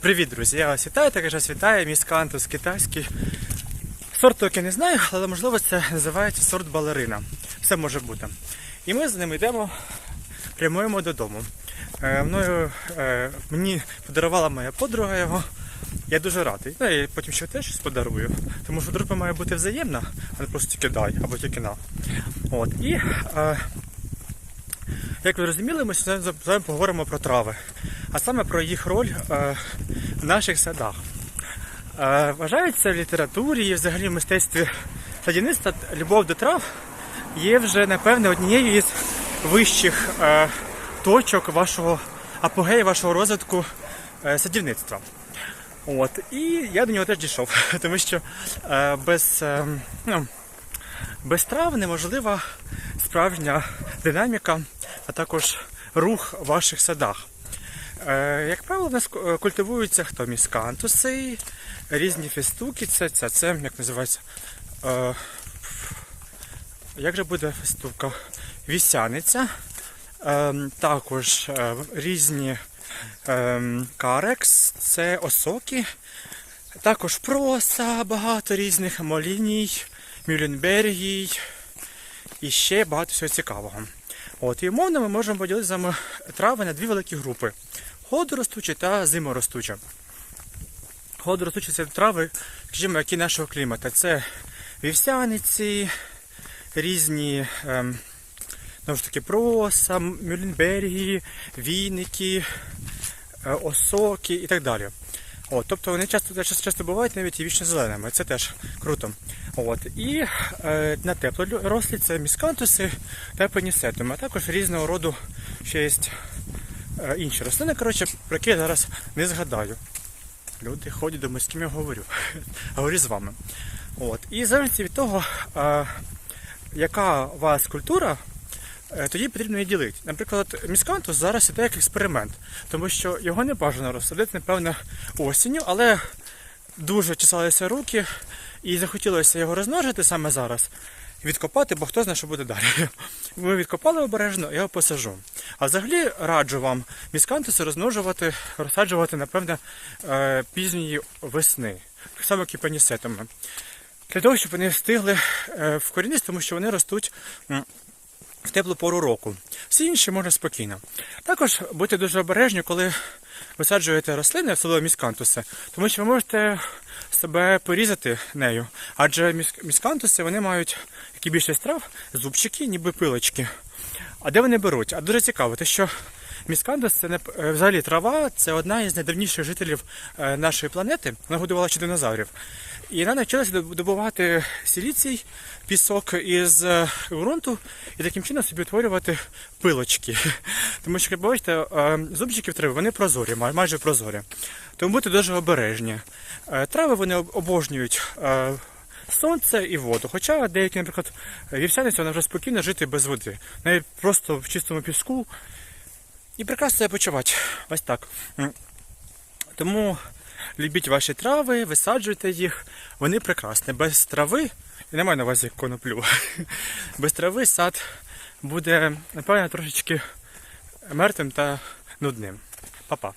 Привіт, друзі! Я вас вітаю, так вас вітає мій скантус китайський. Сорт токи не знаю, але можливо це називається сорт балерина. Все може бути. І ми з ним йдемо, прямуємо додому. Е, мною, е, мені подарувала моя подруга його. Я дуже радий. Ну, і потім ще теж щось подарую. Тому що дружба має бути взаємна, а не просто тільки дай або тільки на. От. І е, як ви розуміли, ми з поговоримо про трави, а саме про їх роль е, в наших садах. Е, вважається в літературі і взагалі в мистецтві садівництва любов до трав є вже, напевне, однією із вищих е, точок вашого апогею, вашого розвитку садівництва. От. І я до нього теж дійшов, тому що без, ну, без трав неможлива справжня динаміка, а також рух в ваших садах. Е, як правило, в нас культивуються хто міскантуси, різні фестуки, це, це, це як називається. Е, як же буде фестука? Вісяниця. Е, також е, різні е, карекс, це осоки. Також проса, багато різних моліній, мюлленбергій і ще багато всього цікавого. От, і умовно ми можемо поділити з вами трави на дві великі групи: холодоростучі та зиморостучі. Холодоростучі це трави, скажімо, які нашого клімату. Це вівсяниці, різні ем, ж таки, проса, мюлленбергі, віники, е, осоки і так далі. От, тобто вони часто, часто, бувають навіть і вічно зеленими. Це теж круто. От, і е, на теплорослі це міскантуси та пенісетуми, а також різного роду ще є е, інші рослини, коротше, про які я зараз не згадаю. Люди ходять до з ким я говорю. говорю з вами. От. І залежно від того, е, яка у вас культура, тоді потрібно її ділити. Наприклад, міскантус зараз іде як експеримент, тому що його не бажано розсадити, напевно, осінню, але дуже чесалися руки і захотілося його розмножити саме зараз. Відкопати, бо хто знає, що буде далі. Ми відкопали обережно, я його посажу. А взагалі раджу вам міскантуси розмножувати, розсаджувати, напевне, е, пізньої весни, так само як і панісетами. Для того, щоб вони встигли е, вкорінитися, тому що вони ростуть в теплу пору року. Всі інші можна спокійно. Також будьте дуже обережні, коли висаджуєте рослини, особливо міскантуси, тому що ви можете себе порізати нею. Адже міс- міскантуси вони мають, як і більшість трав, зубчики, ніби пилочки. А де вони беруть? А дуже цікаво, те, що міскантус це не е, взагалі трава, це одна із найдавніших жителів е, нашої планети. Вона годувала ще динозаврів. І вона навчилася добувати силіцій, пісок із е, ґрунту і таким чином собі утворювати пилочки. Тому що, як бачите, е, зубчики в трави вони прозорі, майже прозорі. Тому будьте дуже обережні. Е, Трави вони обожнюють. Сонце і воду. Хоча деякі, наприклад, вівсяниці вона вже спокійно жити без води. Навіть просто в чистому піску. І прекрасно себе почувати. Ось так. Тому любіть ваші трави, висаджуйте їх. Вони прекрасні. Без трави, і немає на увазі коноплю. Без трави сад буде, напевно, трошечки мертвим та нудним. Па-па.